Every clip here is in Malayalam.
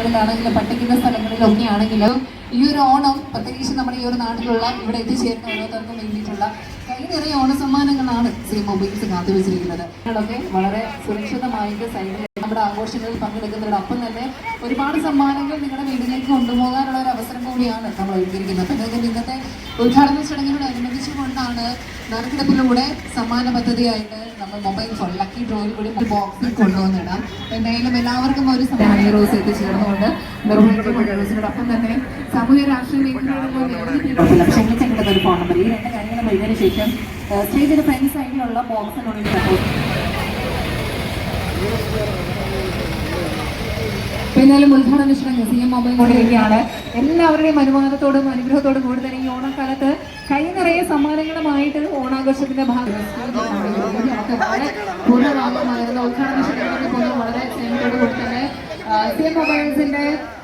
സ്ഥലങ്ങളിലാണെങ്കിലും പട്ടിക്കുന്ന സ്ഥലങ്ങളിലൊക്കെ ആണെങ്കിലും ഈ ഒരു ഓണം പ്രത്യേകിച്ച് നമ്മുടെ ഈ ഒരു നാട്ടിലുള്ള ഇവിടെ എത്തിച്ചേരുന്ന ഓരോരുത്തർക്കും വേണ്ടിയിട്ടുള്ള കൈ നിറയെ ഓണ സമ്മാനങ്ങളാണ് സി മൊബൈൽസ് കാത്തുവച്ചിരിക്കുന്നത് വളരെ സുരക്ഷിതമായിട്ട് സൈഡിൽ നമ്മുടെ ആഘോഷങ്ങളിൽ പങ്കെടുക്കുന്നവരുടെ അപ്പം തന്നെ ഒരുപാട് സമ്മാനങ്ങൾ നിങ്ങളുടെ വീട്ടിലേക്ക് കൊണ്ടുപോകാനുള്ള ഒരു അവസരം കൂടിയാണ് നമ്മൾ ഒരുക്കിയിരിക്കുന്നത്. അപ്പം എന്തായാലും ഇന്നത്തെ ഉദ്ഘാടന ചടങ്ങിനോടനുബന്ധിച്ചുകൊണ്ടാണ് നറുക്കെടുപ്പിലൂടെ സമ്മാന പദ്ധതിയായിട്ട് നമ്മൾ മൊബൈൽ ഫോൺ ലക്കി ഡ്രോയിൽ കൂടി ബോക്സിൽ കൊണ്ടുവന്നിടാം. എന്തായാലും എല്ലാവർക്കും ഒരു സമ്മാന റോസ് എത്തിച്ചേർന്നുകൊണ്ട് നിർവഹിക്കപ്പെട്ടോസിനോടൊപ്പം തന്നെ സാമൂഹ്യ രാഷ്ട്രീയ ചെങ്ങയുടെ ഒരു ഫോൺ നമ്പർ. ഈ രണ്ട് കാര്യങ്ങളും കഴിഞ്ഞതിന് ശേഷം സ്റ്റേജിന്റെ ഫ്രണ്ട് സൈഡിലുള്ള ബോക്സിനുള്ളിൽ സപ്പോർട്ട് എന്നാലും ഉദ്ഘാടന ചടങ്ങ് സി എം മൊബൈൽ കൊണ്ടിരിക്കുകയാണ് എല്ലാവരുടെയും അനുവാദത്തോടും അനുഗ്രഹത്തോടും കൂടി തന്നെ ഈ ഓണക്കാലത്ത് കൈ നിറയെ സമ്മാനങ്ങളുമായിട്ട് ഓണാഘോഷത്തിന്റെ ഭാഗം പൂർണഭാഗമായിരുന്ന ഉദ്ഘാടന വളരെ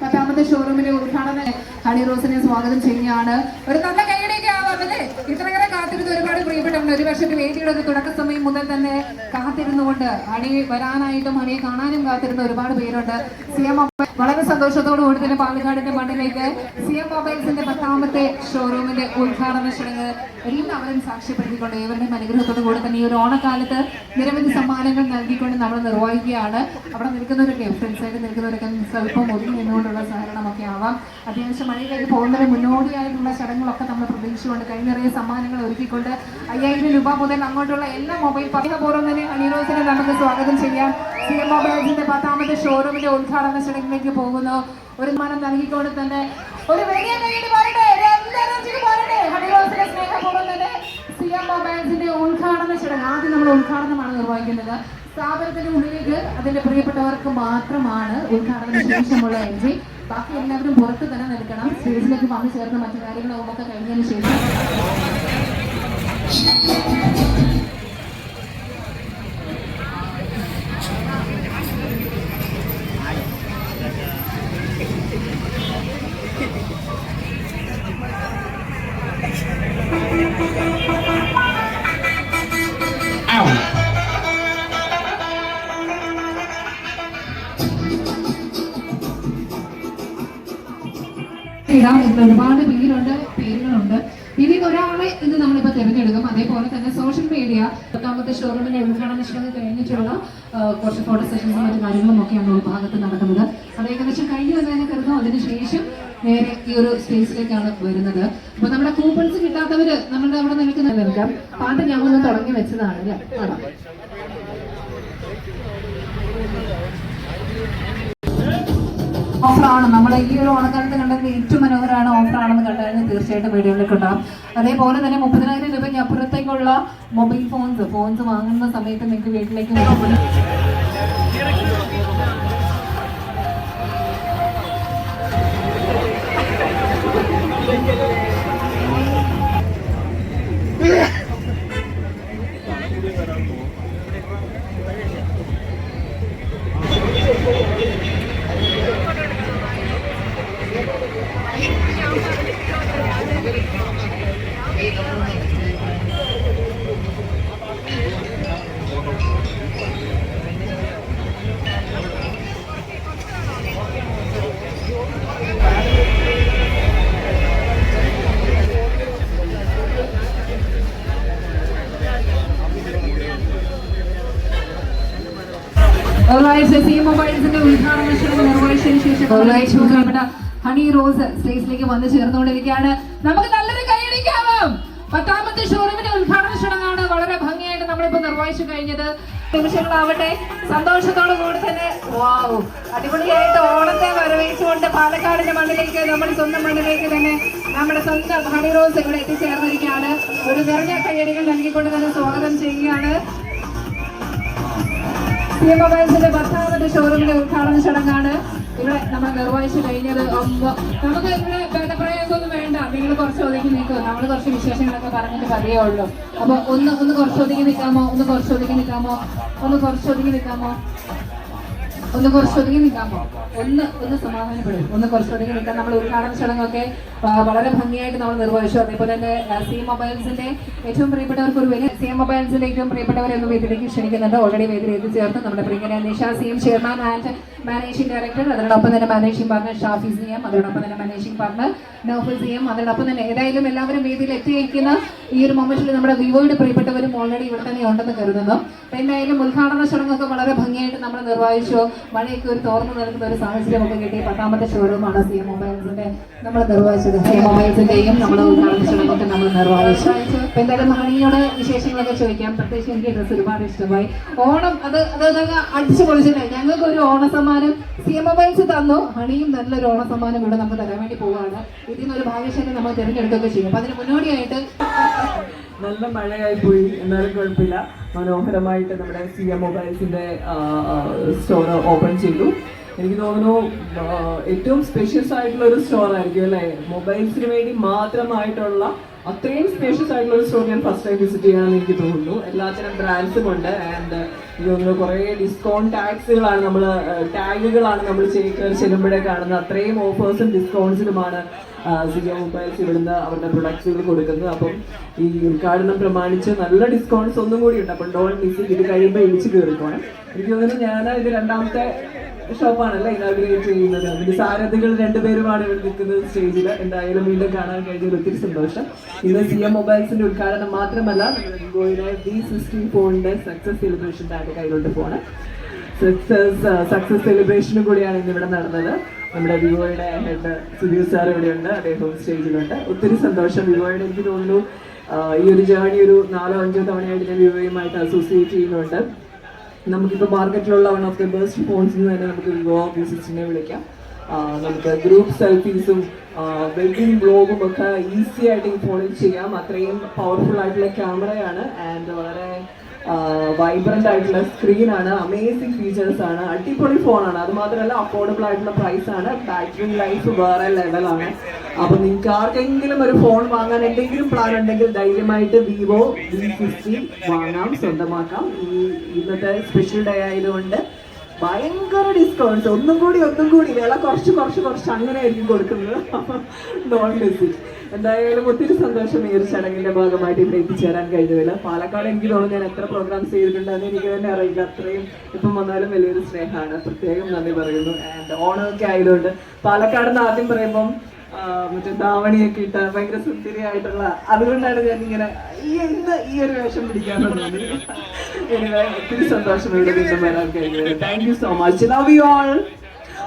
പത്താമത്തെ ഷോറൂമിന്റെ ഉദ്ഘാടന ഹണി റോസിനെ സ്വാഗതം ചെയ്യുകയാണ്. ഒരു നല്ല കൈയുടെയൊക്കെ ആവാം അല്ലേ? ഇത്രയേറെ കാത്തിരുന്ന് ഒരുപാട് പ്രിയപ്പെട്ടുണ്ട് ഒരു വർഷത്തെ വേദിയുടെ ഒരു തുടക്ക സമയം മുതൽ തന്നെ കാത്തിരുന്നുകൊണ്ട് അണി വരാനായിട്ടും അണിയെ കാണാനും കാത്തിരുന്ന ഒരുപാട് പേരുണ്ട്. സി എം വളരെ സന്തോഷത്തോടു കൂടി തന്നെ പാലക്കാടിന്റെ മണ്ണിലേക്ക് സി എം മൊബൈൽസിന്റെ പത്താമത്തെ ഷോറൂമിന്റെ ഉദ്ഘാടന ചടങ്ങ് എല്ലാവരും സാക്ഷ്യപ്പെടുത്തിക്കൊണ്ട് ഏവരുടെയും അനുഗ്രഹത്തോടു കൂടി തന്നെ ഈ ഒരു ഓണക്കാലത്ത് നിരവധി സമ്മാനങ്ങൾ നൽകിക്കൊണ്ട് നമ്മൾ നിർവഹിക്കുകയാണ്. അവിടെ നിൽക്കുന്നവരൊക്കെ ഫ്രണ്ട്സ് ആയിട്ട് നിൽക്കുന്നവരൊക്കെ സ്വല്പം ഒതുങ്ങി നിന്നുകൊണ്ടുള്ള സഹകരണമൊക്കെ ആവാം. അത്യാവശ്യം മഴയിലേക്ക് പോകുന്നതിന് മുന്നോടിയായിട്ടുള്ള ചടങ്ങുകളൊക്കെ നമ്മൾ പ്രതീക്ഷിച്ചുകൊണ്ട് കഴിഞ്ഞ നിറയെ സമ്മാനങ്ങൾ ഒരുക്കിക്കൊണ്ട് അയ്യായിരം രൂപ മുതൽ അങ്ങോട്ടുള്ള എല്ലാ മൊബൈൽ പറയുന്നപൂർവം തന്നെ അനിരോസിനെ നമുക്ക് സ്വാഗതം ചെയ്യാം. സി എം മൊബൈൽസിന്റെ പത്താമത്തെ ഷോറൂമിന്റെ ഉദ്ഘാടന ചടങ്ങിലേക്ക് പോകുന്നു. ഒരു മാനം നൽകിക്കൊണ്ട് തന്നെ ഒരു വലിയ സി എം മൊബൈൽസിന്റെ ഉദ്ഘാടന ചടങ്ങ് ആദ്യം നമ്മൾ ഉദ്ഘാടനമാണ് നിർവഹിക്കുന്നത്. സ്ഥാപനത്തിന്റെ ഉള്ളിലേക്ക് അതിന്റെ പ്രിയപ്പെട്ടവർക്ക് മാത്രമാണ് ഉദ്ഘാടന ശേഷമുള്ള എൻട്രി ബാക്കി എല്ലാവരും പുറത്ത് തന്നെ നിൽക്കണം. സ്റ്റേജിലേക്ക് വന്നു ചേർന്ന് മറ്റു കാര്യങ്ങളും ഒക്കെ കഴിഞ്ഞതിന് ശേഷം ഇടാം ഇതിൽ ഒരുപാട് പേരുണ്ട് പേരുകളുണ്ട് ഒരാളെ ഇന്ന് നമ്മളിപ്പോൾ തിരഞ്ഞെടുക്കും. അതേപോലെ തന്നെ സോഷ്യൽ മീഡിയ പത്താമത്തെ ഷോറൂമിന്റെ ഉദ്ഘാടന ശ്രമം കഴിഞ്ഞിട്ടുള്ള കുറച്ച് ഫോട്ടോ സെഷൻസും മറ്റു കാര്യങ്ങളും ഒക്കെയാണ് ഒരു ഭാഗത്ത് നടക്കുന്നത്. അത് ഏകദേശം കഴിഞ്ഞു വന്നതിനെ കരുതുന്നു അതിനുശേഷം നേരെ ഈ ഒരു സ്പേസിലേക്കാണ് വരുന്നത്. അപ്പൊ നമ്മുടെ കൂപ്പൺസ് കിട്ടാത്തവര് നമ്മുടെ അവിടെ നിൽക്കുന്ന നിൽക്കാം പാട്ട് ഞങ്ങളൊന്ന് തുടങ്ങി വെച്ചതാണ് അല്ലേ? ഓഫറാണ് നമ്മുടെ ഈ ഒരു ഓണക്കാലത്ത് കണ്ടെങ്കിൽ ഏറ്റവും മനോഹരമാണ് ഓഫറാണെന്ന് കണ്ടതിന് തീർച്ചയായിട്ടും വീഡിയോയിലേക്ക് ഉണ്ടാകും അതേപോലെ തന്നെ മുപ്പതിനായിരം രൂപയ്ക്ക് അപ്പുറത്തേക്കുള്ള മൊബൈൽ ഫോൺസ് ഫോൺസ് വാങ്ങുന്ന സമയത്ത് നിങ്ങൾക്ക് വീട്ടിലേക്ക് മൊബൈൽ സി മൊബൈൽസിന്റെ ഉദ്ഘാടന ചടങ്ങ് നിർവഹിച്ചതിന് ശേഷം ബഹുമാനപ്പെട്ട ഹണി റോസ് സ്റ്റേജിലേക്ക് വന്ന് ചേർന്നുകൊണ്ടിരിക്കുകയാണ്. നമുക്ക് നല്ലൊരു കൈയടിക്കാവും പത്താമത്തെ ഷോറൂമിന്റെ ഉദ്ഘാടന ചടങ്ങാണ് വളരെ ഭംഗിയായിട്ട് നമ്മളിപ്പോ നിർവഹിച്ചു കഴിഞ്ഞത്. നിമിഷങ്ങളാവട്ടെ. സന്തോഷത്തോടു കൂടി തന്നെ. വാവ് അടിപൊളിയായിട്ട് ഓണത്തെ വരവേച്ചുകൊണ്ട് പാലക്കാടിന്റെ മണ്ണിലേക്ക് നമ്മുടെ സ്വന്തം മണ്ണിലേക്ക് തന്നെ നമ്മുടെ സ്വന്തം ഹണി റോസ് ഇവിടെ എത്തിച്ചേർന്നിരിക്കുകയാണ്. ഒരു നിറഞ്ഞ കൈയടികൾ നൽകിക്കൊണ്ട് തന്നെ സ്വാഗതം ചെയ്യുകയാണ്. സി എം മൊബൈൽസിന്റെ പത്താമത്തെ ഷോറൂമിന്റെ ഉദ്ഘാടന ചടങ്ങാണ്. ഇവിടെ നമ്മൾ നിർവഹിച്ചു കഴിഞ്ഞത് നമുക്ക് ഇവിടെ ബന്ധപ്രയോഗമൊന്നും വേണ്ട. നിങ്ങൾ കുറച്ച് ഒതുക്കി നിൽക്കും നമ്മൾ കുറച്ച് വിശേഷങ്ങളൊക്കെ പറഞ്ഞിട്ട് പതിയേ ഉള്ളൂ. അപ്പൊ ഒന്ന് ഒന്ന് കുറച്ച് ഒതുക്കി നിൽക്കാമോ? ഒന്ന് കുറച്ച് ഒതുക്കി നിൽക്കാമോ? ഒന്ന് കുറച്ച് ഒതുക്കി നിൽക്കാമോ? ഒന്ന് കുറച്ച് ഒതുങ്ങി നിൽക്കാമോ ഒന്ന് ഒന്ന് സമാധാനപ്പെടും. ഒന്ന് കുറച്ച് ഒതുങ്ങി നിൽക്കാൻ നമ്മൾ ഉദ്ഘാടന ചടങ്ങൊക്കെ വളരെ ഭംഗിയായിട്ട് നമ്മൾ നിർവഹിച്ചു. അതേപോലെ തന്നെ സി മൊബൈൽസിന്റെ ഏറ്റവും പ്രിയപ്പെട്ടവർക്ക് ഒരു വലിയ സി മൊബൈൽസിന്റെ ഏറ്റവും പ്രിയപ്പെട്ടവരെ ഒന്ന് വേദിയിലേക്ക് ക്ഷണിക്കുന്നുണ്ട്. ഓൾറെഡി വേദിയിൽ എത്തിച്ചേർത്ത് നമ്മുടെ പ്രിയങ്കര Nisha C M chairman and managing director അതോടൊപ്പം തന്നെ managing partner Shafi C M അതോടൊപ്പം തന്നെ managing partner Naufal C M അതോടൊപ്പം തന്നെ ഏതായാലും എല്ലാവരും വേദിയിൽ എത്തിയിരിക്കുന്ന ഈ ഒരു മൊമെന്റിൽ നമ്മുടെ വിവോയുടെ പ്രിയപ്പെട്ടവരും ഓൾറെഡി ഇവിടെ തന്നെ ഉണ്ടെന്ന് കരുതുന്നു. എന്തായാലും ഉദ്ഘാടന ചടങ്ങൊക്കെ വളരെ ഭംഗിയായിട്ട് നമ്മൾ നിർവഹിച്ചു. മഴയൊക്കെ ഒരു തോർന്നു നിൽക്കുന്ന ഒരു സാഹചര്യം ഒക്കെ കിട്ടി. പത്താമത്തെ ഷോറൂമാണ് സി എം മൊബൈൽസിന്റെ നമ്മൾ നിർവഹിച്ചത് സി എം മൊബൈൽസിന്റെയും നമ്മുടെ ഉദ്ഘാടന ചടങ്ങൊക്കെ നമ്മൾ നിർവഹിച്ചു. അപ്പൊ എന്തായാലും മഹണിയുടെ വിശേഷങ്ങളൊക്കെ ചോദിക്കാം. പ്രത്യേകിച്ച് എനിക്ക് ഡ്രസ്സ് ഒരുപാട് ഇഷ്ടമായി. ഓണം അത് അത് അടിച്ചു പൊളിച്ചില്ലേ ഞങ്ങൾക്ക് ഒരു ഓണ സമ്മാനം. സി എം മൊബൈൽസ് തന്നു. ഹണിയും നല്ലൊരു ഓണ സമ്മാനം ഇവിടെ നമുക്ക് തരാൻ വേണ്ടി പോവുകയാണ്. ഇതിൽ നിന്ന് ഒരു ഭാഗ്യശാലി നമ്മൾ തിരഞ്ഞെടുക്കുകയൊക്കെ ചെയ്യും. അപ്പൊ അതിന് മുന്നോടിയായിട്ട് നല്ല മഴയായി പോയി എന്നാലും കുഴപ്പമില്ല. മനോഹരമായിട്ട് നമ്മുടെ സി എം മൊബൈൽസിന്റെ സ്റ്റോർ ഓപ്പൺ ചെയ്തു. എനിക്ക് തോന്നുന്നു ഏറ്റവും സ്പെഷ്യസ് ആയിട്ടുള്ള ഒരു സ്റ്റോർ ആയിരിക്കും അല്ലേ? മൊബൈൽസിന് വേണ്ടി മാത്രമായിട്ടുള്ള അത്രയും സ്പേഷ്യസ് ആയിട്ടുള്ള ഒരു സ്റ്റോർ ഞാൻ ഫസ്റ്റ് ടൈം വിസിറ്റ് ചെയ്യാമെന്ന് എനിക്ക് തോന്നുന്നു. എല്ലാത്തരം ബ്രാൻഡ്സും ഉണ്ട്. ആൻഡ് എനിക്ക് കുറേ ഡിസ്കൗണ്ട് ടാക്സുകളാണ് നമ്മൾ ടാഗുകളാണ് നമ്മൾ കയറി ചെല്ലുമ്പോഴേ കാണുന്നത്. അത്രയും ഓഫേഴ്സും ഡിസ്കൗണ്ട്സിലുമാണ് സിജോ മൊബൈൽസ് ഇവിടുന്ന് അവരുടെ പ്രൊഡക്ട്സുകൾ കൊടുക്കുന്നത്. അപ്പം ഈ ഉദ്ഘാടനം പ്രമാണിച്ച് നല്ല ഡിസ്കൗണ്ട്സ് ഒന്നും കൂടി ഉണ്ട്. അപ്പം ഡോൺ മിസ് ഇത് കഴിയുമ്പോൾ ഇടിച്ച് കയറിക്കോണം. എനിക്ക് തോന്നുന്നു ഞാൻ ഇത് രണ്ടാമത്തെ ഷോപ്പാണല്ലേ ഇനാഗ്രേറ്റ് ചെയ്യുന്നത്? അതിന്റെ സാരഥികൾ രണ്ടുപേരുമാണ് ഇവിടെ നിൽക്കുന്നത് സ്റ്റേജിൽ എന്തായാലും വീണ്ടും കാണാൻ കഴിഞ്ഞതിൽ ഒത്തിരി സന്തോഷം. ഇന്ന് സി എം മൊബൈൽസിന്റെ ഉദ്ഘാടനം മാത്രമല്ല ഫോണിന്റെ സക്സസ് സെലിബ്രേഷൻ ആയിട്ട് കയ്യിലോട്ട് പോകണം സക്സസ് സക്സസ് സെലിബ്രേഷനും കൂടിയാണ് ഇന്ന് ഇവിടെ നടന്നത്. നമ്മുടെ വിവോയുടെ ഹെഡ് സുധീർ സാർ ഇവിടെയുണ്ട് അദ്ദേഹം സ്റ്റേജിലുണ്ട് ഒത്തിരി സന്തോഷം. വിവോയുടെ എനിക്ക് തോന്നുന്നു ഈ ഒരു ജേണി ഒരു നാലോ അഞ്ചോ തവണയായിട്ട് ഞാൻ വിവോയുമായിട്ട് അസോസിയേറ്റ് ചെയ്യുന്നുണ്ട്. നമുക്കിപ്പോൾ മാർക്കറ്റിലുള്ള one of the best phones എന്ന് തന്നെ നമുക്ക് വിവോ വി സിക്സിനെ വിളിക്കാം നമുക്ക് ഗ്രൂപ്പ് സെൽഫീസും വെഡിങ് ബ്ലോഗും ഒക്കെ ഈസി ആയിട്ട് ഈ ഫോണിൽ ചെയ്യാം. അത്രയും പവർഫുൾ ആയിട്ടുള്ള ക്യാമറയാണ് ആൻഡ് വളരെ വൈബ്രന്റ് ആയിട്ടുള്ള സ്ക്രീനാണ് അമേസിംഗ് ഫീച്ചേഴ്സ് ആണ്. അടിപൊളി ഫോണാണ് അത് മാത്രമല്ല അഫോർഡബിൾ ആയിട്ടുള്ള പ്രൈസ് ആണ്. ബാറ്ററി ലൈഫ് വേറെ ലെവലാണ് അപ്പൊ നിങ്ങൾക്ക് ആർക്കെങ്കിലും ഒരു ഫോൺ വാങ്ങാൻ എന്തെങ്കിലും പ്ലാൻ ഉണ്ടെങ്കിൽ ധൈര്യമായിട്ട് വിവോ വി ഫിഫ്റ്റി വാങ്ങാം. സ്വന്തമാക്കാം. ഈ ഇന്നത്തെ സ്പെഷ്യൽ ഡേ ആയതുകൊണ്ട് ഭയങ്കര ഡിസ്കൗണ്ട്സ് ഒന്നും കൂടി ഒന്നും കൂടി. വില കുറച്ച് കുറച്ച് കുറച്ച് അങ്ങനെ ആയിരിക്കും കൊടുക്കുന്നത്. നോൺ മിസ് ഇറ്റ് എന്തായാലും ഒത്തിരി സന്തോഷം ഈ ഒരു ചടങ്ങിന്റെ ഭാഗമായിട്ട് ഇവിടെ എത്തിച്ചേരാൻ കഴിഞ്ഞില്ല പാലക്കാട് എനിക്ക് തോന്നുന്നു ഞാൻ എത്ര പ്രോഗ്രാംസ് ചെയ്തിട്ടുണ്ടെന്ന് എനിക്ക് തന്നെ അറിയില്ല. അത്രയും ഇപ്പം വന്നാലും വലിയൊരു സ്നേഹമാണ്. പ്രത്യേകം നന്ദി പറയുന്നു. ആൻഡ് ഓണമൊക്കെ ആയതുകൊണ്ട് പാലക്കാട് എന്ന് ആദ്യം പറയുമ്പം മറ്റേ ധാവണിയൊക്കെ ഇട്ട ഭയങ്കര സുന്ദരിയായിട്ടുള്ള അതുകൊണ്ടാണ് ഞാൻ ഇങ്ങനെ ഈ എന്ത് ഈ ഒരു വേഷം പിടിക്കാൻ എനിവേ ഒത്തിരി സന്തോഷം ഇവിടെ വീണ്ടും വരാൻ കഴിഞ്ഞത് thank you so much love you all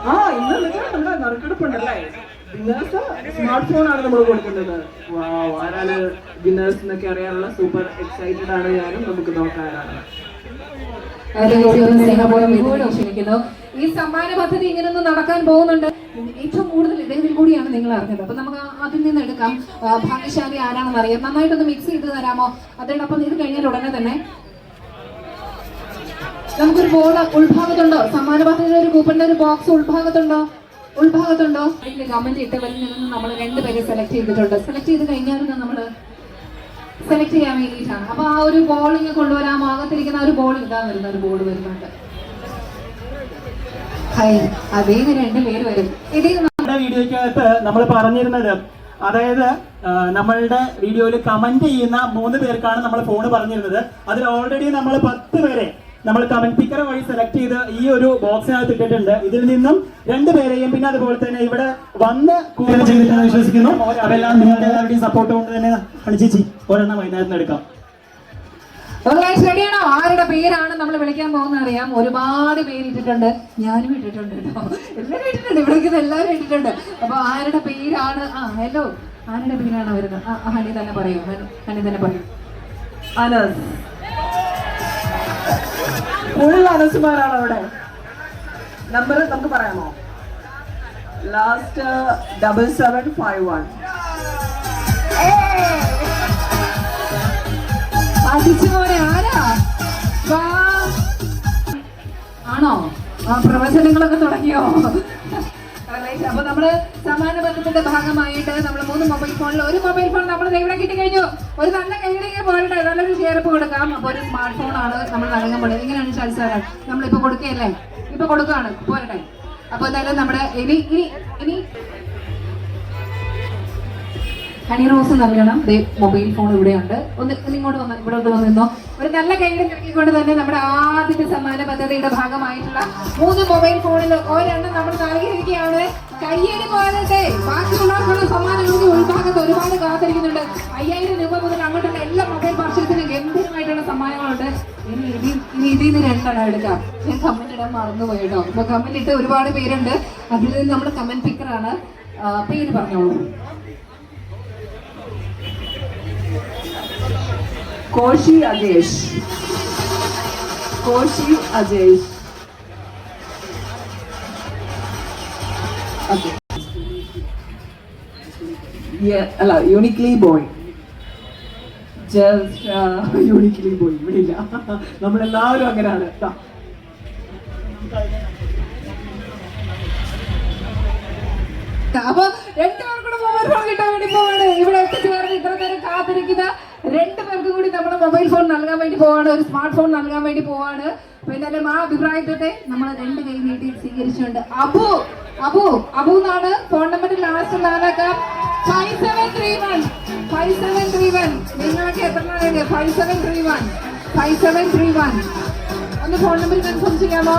ആ ഇന്ന് നമ്മുടെ നറുക്കെടുപ്പുണ്ടല്ലേ? വിന്നേഴ്സ് സ്മാർട്ട് ഫോൺ ആണ് നമ്മൾ കൊടുക്കുന്നത് ആരാണ് വിന്നേഴ്സ് എന്നൊക്കെ അറിയാനുള്ള സൂപ്പർ എക്സൈറ്റഡ് ആണ് ഞാനും. നമുക്ക് നോക്കാനാണ് ക്ഷണിക്കുന്നു. ഈ സമ്മാന പദ്ധതി ഇങ്ങനൊന്നും നടക്കാൻ പോകുന്നുണ്ട്. ഏറ്റവും കൂടുതൽ ഇദ്ദേഹത്തിൽ കൂടിയാണ് നിങ്ങൾ അറിഞ്ഞത്. അപ്പൊ നമുക്ക് അതിൽ നിന്ന് എടുക്കാം. ഭാഗ്യശാലി ആരാണെന്ന് അറിയാം. നന്നായിട്ടൊന്ന് മിക്സ് ചെയ്ത് തരാമോ? അതോടൊപ്പം ഇത് കഴിഞ്ഞാൽ ഉടനെ തന്നെ നമുക്കൊരു ബോർഡ് ഉൾഭാഗത്തുണ്ടോ? സമ്മാന പദ്ധതിയുടെ ഒരു കൂപ്പണിന്റെ ഒരു ബോക്സ് ഉൾഭാഗത്തുണ്ടോ? ഉൾഭാഗത്തുണ്ടോ? അതിൽ കമന്റ് ഇട്ടവരിൽ നിന്ന് നമ്മൾ രണ്ടുപേരെ സെലക്ട് ചെയ്തിട്ടുണ്ട്. സെലക്ട് ചെയ്ത് കഴിഞ്ഞാൽ നമ്മൾ സെലക്ട് ചെയ്യാൻ വേണ്ടിയിട്ടാണ്. അപ്പൊ ആ ഒരു ബോളിങ് കൊണ്ടുവരാൻ ഭാഗത്തിരിക്കുന്ന ഒരു ബോൾ ഇതാ വരുന്ന ഒരു ബോൾ വരുന്നുണ്ട്. ഹൈ അതേ രണ്ട് പേര് വരും. ഇതിൽ നമ്മുടെ വീഡിയോയ്ക്കകത്ത് നമ്മൾ പറഞ്ഞിരുന്നത് അതായത് നമ്മളുടെ വീഡിയോയിൽ കമന്റ് ചെയ്യുന്ന മൂന്ന് പേർക്കാണ് നമ്മൾ ഫോൺ പറഞ്ഞിരുന്നത്. അതിൽ ഓൾറെഡി നമ്മൾ പത്ത് പേരെ നമ്മൾ കമന്റ് പിക്കർ വഴി സെലക്ട് ചെയ്ത് ഈ ഒരു ബോക്സിനകത്ത് ഇട്ടിട്ടുണ്ട്. ഇതിൽ നിന്നും രണ്ട് പേരെയും പിന്നെ അതുപോലെ തന്നെ ഇവിടെ വന്ന് കൂടുതൽ ചെയ്തിട്ടാണ് വിശ്വസിക്കുന്നു. അതെല്ലാം നിങ്ങളുടെ എല്ലാവരുടെയും സപ്പോർട്ട് കൊണ്ട് തന്നെ ചേച്ചി. ഒരെണ്ണം വൈകുന്നേരത്തിന് എടുക്കാം. ശരിയാണോ ആരുടെ പേരാണ് നമ്മൾ വിളിക്കാൻ പോകുന്നത് അറിയാം. ഒരുപാട് പേര് ഇട്ടിട്ടുണ്ട്. ഞാനും ഇട്ടിട്ടുണ്ട് കേട്ടോ. എല്ലാവരും ഇട്ടിട്ടുണ്ട്. ഇവിടെ എല്ലാവരും ഇട്ടിട്ടുണ്ട്. അപ്പൊ ആരുടെ പേരാണ്? ആ ഹലോ ആരുടെ പേരാണ് വരുന്നത് ആ ആ, ഹണി തന്നെ പറയൂ. ഹണി- ഹണി തന്നെ പറയൂ. അനസ്. ഫുൾ അനസുമാരാണ് അവിടെ. നമ്പർ നമുക്ക് പറയാമോ? Last double seven five one അടിച്ചു ആരാ. ആണോ? പ്രവചനങ്ങളൊക്കെ തുടങ്ങിയോ? Alright, അപ്പൊ നമ്മൾ സമാന ബന്ധത്തിന്റെ ഭാഗമായിട്ട് നമ്മൾ മൂന്ന് മൊബൈൽ ഫോണിൽ ഒരു മൊബൈൽ ഫോൺ നമ്മൾ കിട്ടി കഴിഞ്ഞു ഒരു നല്ല കൈയിലേക്ക് പോരട്ടെ. നല്ലൊരു ചേർപ്പ് കൊടുക്കാം. അപ്പൊ ഒരു സ്മാർട്ട് ഫോൺ ആണ് നമ്മൾ നൽകുമ്പോൾ ഇങ്ങനെയാണ് ഷാൽസാറ് നമ്മളിപ്പോ കൊടുക്കുകയല്ലേ? ഇപ്പൊ കൊടുക്കുകയാണ്. പോരട്ടെ. അപ്പൊ എന്തായാലും നമ്മുടെ ഇനി ഇനി ഇനി ഹണി റോസ് നൽകണം. അതേ മൊബൈൽ ഫോൺ ഇവിടെയുണ്ട്. ഒന്ന് ഇങ്ങോട്ട് വന്ന് ഇവിടെ ഒന്ന് വന്നിരുന്നോ ഒരു നല്ല കൈകൾ നൽകിക്കൊണ്ട് തന്നെ നമ്മുടെ ആദ്യത്തെ സമ്മാന പദ്ധതിയുടെ ഭാഗമായിട്ടുള്ള മൂന്ന് മൊബൈൽ ഫോണിൽ ഒരെണ്ണം നമ്മൾ നൽകിയിരിക്കുകയാണ്. കയ്യേറി പോരട്ടെ ബാക്കിയുള്ളവർക്കുള്ള സമ്മാനങ്ങൾക്ക് ഉൾഭാഗത്ത് ഒരുപാട് കാത്തിരിക്കുന്നുണ്ട്. അയ്യായിരം രൂപ മുതൽ അങ്ങോട്ടുള്ള എല്ലാ മൊബൈൽ പാർശ്വത്തിനും ഗംഭീരമായിട്ടുള്ള സമ്മാനങ്ങളുണ്ട്? ഇനി ഇതിൽ നിന്ന് രണ്ടെണ്ണം എടുക്കാം. ഞാൻ കമന്റ് ഇടാൻ മറന്നുപോയി കേട്ടോ. അപ്പൊ കമന്റ് ഇട്ട് ഒരുപാട് പേരുണ്ട്. അതിൽ നിന്ന് നമ്മൾ കമന്റ് പിക്കറാണ് പേര് പറഞ്ഞോളൂ. കോശി അജേഷ്. കോശി അജേഷ്. അല്ല യൂണിക്ലി ബോയ് യൂണിക്ലി ബോയ് ഇവിടെ ഇല്ല നമ്മളെല്ലാവരും അങ്ങനെയാണ്. അപ്പൊ രണ്ടുപേർക്കും കൂടെ മൊബൈൽ ഫോൺ കിട്ടാൻ വേണ്ടി പോവാണ്. ഇവിടെ ഇത്ര നേരം കാത്തിരിക്കുന്ന പേർക്കും കൂടി നമ്മുടെ മൊബൈൽ ഫോൺ നൽകാൻ വേണ്ടി പോവാണ് ഒരു സ്മാർട്ട് ഫോൺ നൽകാൻ വേണ്ടി പോവാണ്. അപ്പൊ എന്തായാലും ആ അഭിപ്രായത്തെ നമ്മൾ രണ്ട് കൈ നീട്ടി സ്വീകരിച്ചുണ്ട് അബു അബു അബു എന്നാണ് phone number last നാലാക്കാം five seven three one five seven three one നിങ്ങൾക്ക് എത്ര നാളുണ്ട് five seven three one five seven three one ഒന്ന് ഫോൺ നമ്പർ കൺഫേം ചെയ്യാമോ?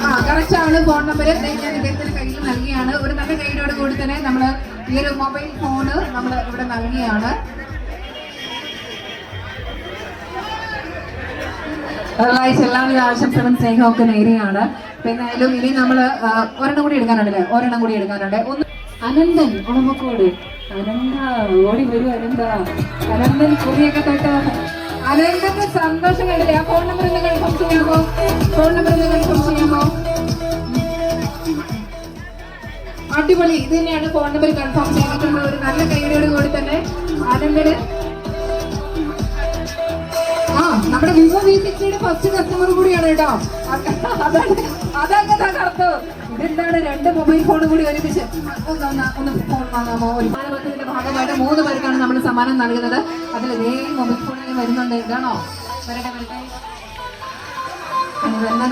ആ കറക്റ്റ് ആണ് ഫോൺ നമ്പർ ഞാൻ ഇദ്ദേഹത്തിന്റെ കയ്യിൽ നൽകിയാണ്. ഒരു നല്ല ഗൈഡോട് കൂടി തന്നെ നമ്മൾ ഈ ഒരു മൊബൈൽ ഫോണ് നമ്മൾ ഇവിടെ നൽകിയാണ്. അതർവൈസ് എല്ലാവിധ ആശംസകളും സ്നേഹമൊക്കെ നേരെയാണ്. പിന്നെ അതിലും ഇനി നമ്മൾ ഒരെണ്ണം കൂടി എടുക്കാനുണ്ടല്ലേ? ഒരെണ്ണം കൂടി എടുക്കാനുണ്ട്. ഒന്ന് അനന്തൻ ഉണമക്കോട്. അനന്ത ഓടി വരൂ അനന്ത. അനന്തൻ കുറിയൊക്കെ തൊട്ട് അനന്തന്റെ സന്തോഷം കണ്ടില്ലേ? ആ ഫോൺ നമ്പർ നിങ്ങൾ ചെയ്യാമോ? ഫോൺ നമ്പർ ഒന്ന് കൺഫേം അടിപൊളി. ഇത് തന്നെയാണ് നമ്പർ കൺഫേം ചെയ്തിട്ടുള്ള ഒരു നല്ല കൈയോട് കൂടി തന്നെ. ആനന്ദന്. ആ നമ്മുടെ വിവോ വി സിക്സിയുടെ ഫസ്റ്റ് കസ്റ്റമർ കൂടിയാണ് കേട്ടോ. അതാണ് അതാണ് അർത്ഥം ഇതെന്താണ്? രണ്ട് മൊബൈൽ ഫോൺ കൂടി ഒരുമിച്ച്. ഒന്ന് ഫോൺ വാങ്ങാമോ? ഒരു സമ്മാനത്തിന്റെ ഭാഗമായിട്ട് മൂന്ന് പേർക്കാണ് നമ്മൾ സമ്മാനം നൽകുന്നത്. അതിൽ ഇതേ മൊബൈൽ ഫോണിൽ വരുന്നുണ്ട്. ഇതാണോ? വരട്ടെ വരട്ടെ.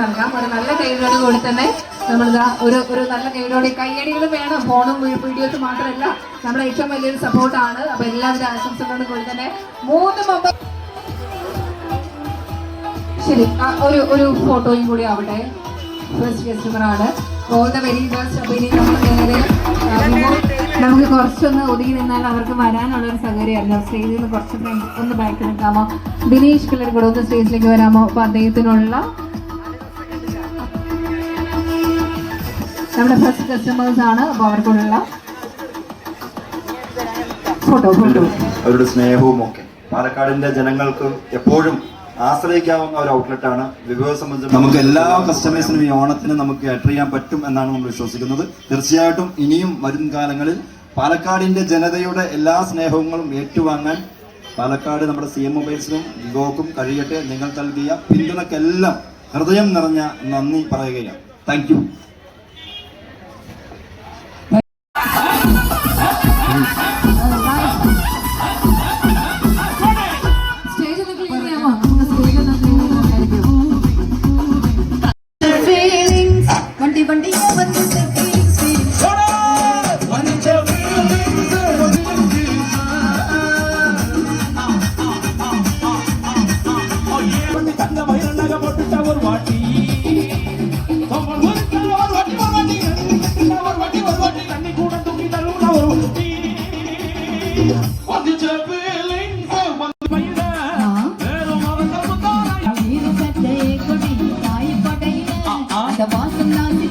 നൽകാം. ഒരു നല്ല കൈയോട് കൂടി തന്നെ. നമ്മളിതാ ഒരു ഒരു നല്ല കൈയോടെ കൈയടികൾ വേണം. ഫോണും വീഡിയോസ് മാത്രമല്ല. നമ്മുടെ ഏറ്റവും വലിയൊരു സപ്പോർട്ടാണ്. അപ്പൊ എല്ലാവരും ആശംസകളോടും കൂടി തന്നെ മൂന്ന് മൊബൈൽ ശരി. ഒരു ഒരു ഫോട്ടോയും കൂടി ആവട്ടെ. ഫസ്റ്റ് കസ്റ്റമർ ആണ്. ദ വെരി ബെസ്റ്റ് നമുക്ക് കുറച്ചൊന്ന് ഒതുങ്ങി നിന്നാൽ അവർക്ക് വരാനുള്ള ഒരു സൗകര്യമായിരുന്നു സ്റ്റേജിൽ നിന്ന് കുറച്ച് ഒന്ന് ബാക്ക് നിൽക്കാമോ? ദിനേഷ് പിള്ളേർ കൂടെ ഒന്ന് സ്റ്റേജിലേക്ക് വരാമോ? അപ്പൊ അദ്ദേഹത്തിനുള്ള നമ്മുടെ ഫസ്റ്റ് കസ്റ്റമേഴ്സ് ആണ്. അപ്പോൾ അവർക്കുള്ള ഫോട്ടോ ഫോട്ടോ അവരുടെ സ്നേഹവും ഒക്കെ. പാലക്കാടിന്റെ ജനങ്ങൾക്ക് എപ്പോഴും ആശ്രയിക്കാവുന്ന ഒരു ഔട്ട്ലെറ്റ് ആണ്. വിഭവം സംബന്ധിച്ച് നമുക്ക് എല്ലാ കസ്റ്റമേഴ്സിനും ഈ ഓണത്തിന് നമുക്ക് അറ്റർ ചെയ്യാൻ പറ്റും എന്നാണ് നമ്മൾ വിശ്വസിക്കുന്നത്. തീർച്ചയായിട്ടും ഇനിയും വരും കാലങ്ങളിൽ പാലക്കാടിന്റെ ജനതയുടെ എല്ലാ സ്നേഹങ്ങളും ഏറ്റുവാങ്ങാൻ പാലക്കാട് നമ്മുടെ സി എം മൊബൈൽസിനും വിവോക്കും കഴിയട്ടെ. നിങ്ങൾ നൽകിയ പിന്തുണക്കെല്ലാം ഹൃദയം നിറഞ്ഞ നന്ദി പറയുകയാണ്. താങ്ക് ಬಂಡಿ ಯಾವತ್ತು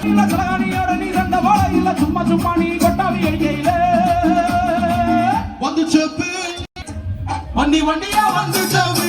இல்ல சலகானியோட நீ சந்த போல இல்ல சும்மா சும்மா நீ கொட்டாவி அடிக்கையில. வந்து செப்பு. வண்டி வண்டியா வந்து செப்பு.